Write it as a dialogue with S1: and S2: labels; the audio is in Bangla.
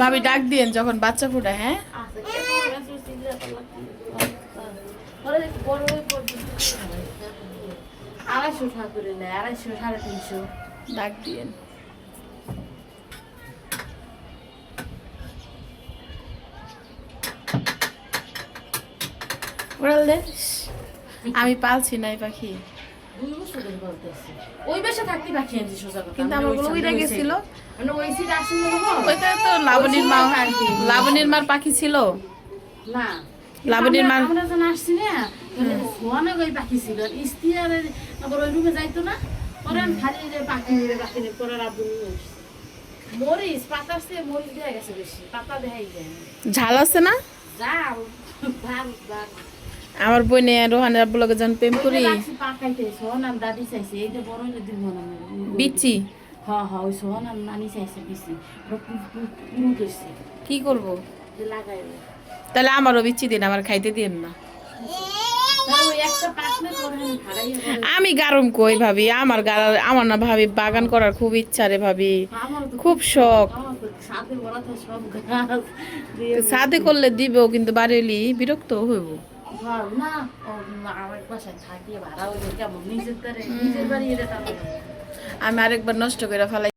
S1: ভাবি
S2: ডাক দিয়েন যখন বাচ্চা ফুটা হ্যাঁ?
S1: আড়াইশো নেয় আড়াইশো সাড়ে তিনশো
S2: ডাক দিয়েন আমি পালছি না এই পাখি।
S1: ওই বেশে থাকতে পাখি আনছি সোজা
S2: কিন্তু আমার গেছিল।
S1: মানে ওই সিট আসলে
S2: ওইটা তো লাবণীর মা লাবণীর মার পাখি ছিল।
S1: না।
S2: লাবণীর মা-
S1: আমরা- আমরা যখন আসছি না সোয়ানে ওই পাখি ছিল। ইস্তিয়ারের আবার ওই রুমে যাইতো না। পরে আমি খালি যে পাখি পাখি পরে মরিচ পাতা আসছে মরিচ দেয়া গেছে বেশি। পাতা দেখাই যায়
S2: ঝাল আছে না? আমার বোনে রোহানের ব্লগে যখন প্রেম করি।
S1: বড়
S2: বিচি কি করব? তাহলে আমারও বিচি দিন আমার খাইতে দিন না।
S1: আমি
S2: গারম কই ভাবি? আমার গাড়া আমার না ভাবি বাগান করার খুব ইচ্ছা রে ভাবি। খুব শখ।
S1: সাথে
S2: করলে দিবেও কিন্তু বাড়িলি বিরক্ত হইব।
S1: ভাব না ও আমার বাসায় থাকি ভাড়া হইলে কেমন? নিজের নিজের বাড়ি
S2: আমি আরেকবার নষ্ট করে ফেলাই